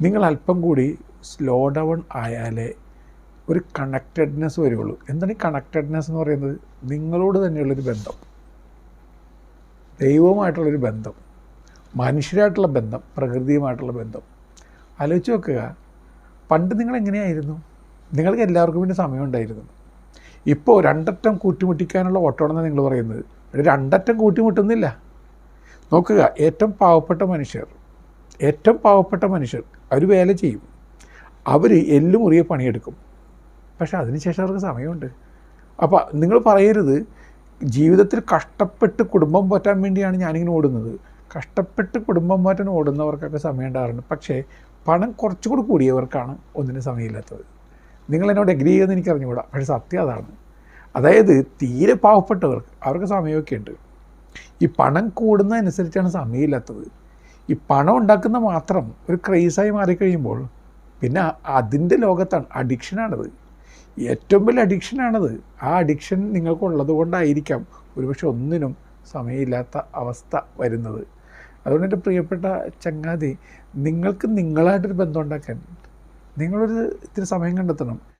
നിങ്ങൾ അല്പം കൂടി സ്ലോ ഡൗൺ ആയാലേ ഒരു കണക്റ്റഡ്നെസ് വരുള്ളൂ. എന്താണ് ഈ കണക്റ്റഡ്നെസ് എന്ന് പറയുന്നത്? നിങ്ങളോട് തന്നെയുള്ളൊരു ബന്ധം. ദൈവവുമായിട്ടുള്ളൊരു ബന്ധം. മനുഷ്യരായിട്ടുള്ള ബന്ധം പ്രകൃതിയുമായിട്ടുള്ള ബന്ധം. ആലോചിച്ച് നോക്കുക. പണ്ട് നിങ്ങൾ എങ്ങനെയായിരുന്നു? നിങ്ങൾക്ക് എല്ലാവർക്കും വേണ്ടി സമയമുണ്ടായിരുന്നു. ഇപ്പോൾ രണ്ടറ്റം കൂട്ടിമുട്ടിക്കാനുള്ള ഓട്ടമാണെന്ന് നിങ്ങൾ പറയുന്നത്. രണ്ടറ്റം കൂട്ടിമുട്ടുന്നില്ല. നോക്കുക ഏറ്റവും പാവപ്പെട്ട മനുഷ്യർ. ഏറ്റവും പാവപ്പെട്ട മനുഷ്യർ അവർ വേല ചെയ്യും. അവർ എല്ലും മുറിയെ പണിയെടുക്കും. പക്ഷേ അതിനുശേഷം അവർക്ക് സമയമുണ്ട്. അപ്പോൾ നിങ്ങൾ പറയരുത് ജീവിതത്തിൽ കഷ്ടപ്പെട്ട് കുടുംബം പോറ്റാൻ വേണ്ടിയാണ് ഞാനിങ്ങനെ ഓടുന്നത്. കഷ്ടപ്പെട്ട് കുടുംബം പോറ്റാൻ ഓടുന്നവർക്കൊക്കെ സമയം ഉണ്ടാകാറുണ്ട്. പക്ഷേ പണം കുറച്ചുകൂടി കൂടിയവർക്കാണ് ഒന്നിനും സമയമില്ലാത്തത്. നിങ്ങൾ എന്നോട് എഗ്രി ചെയ്യുമെന്ന് എനിക്ക് അറിഞ്ഞുകൂടാ. പക്ഷേ സത്യം അതാണ്. അതായത് തീരെ പാവപ്പെട്ടവർക്ക് അവർക്ക് സമയമൊക്കെ ഉണ്ട്. ഈ പണം കൂടുന്നതനുസരിച്ചാണ് സമയമില്ലാത്തത്. ഈ പണം ഉണ്ടാക്കുന്ന മാത്രം ഒരു ക്രൈസായി മാറിക്കഴിയുമ്പോൾ പിന്നെ അതിന്റെ ലോകത്താണ് അഡിക്ഷനാണത്. ഏറ്റവും വലിയ അഡിക്ഷനാണത്. ആ അഡിക്ഷൻ നിങ്ങൾക്കുള്ളത് കൊണ്ടായിരിക്കാം ഒരുപക്ഷെ ഒന്നിനും സമയമില്ലാത്ത അവസ്ഥ വരുന്നത്. അതുകൊണ്ട് എന്റെ പ്രിയപ്പെട്ട ചങ്ങാതി നിങ്ങൾക്ക് നിങ്ങളായിട്ടൊരു ബന്ധം ഉണ്ടാക്കാൻ നിങ്ങളൊരു ഇത്തിരി സമയം കണ്ടെത്തണം.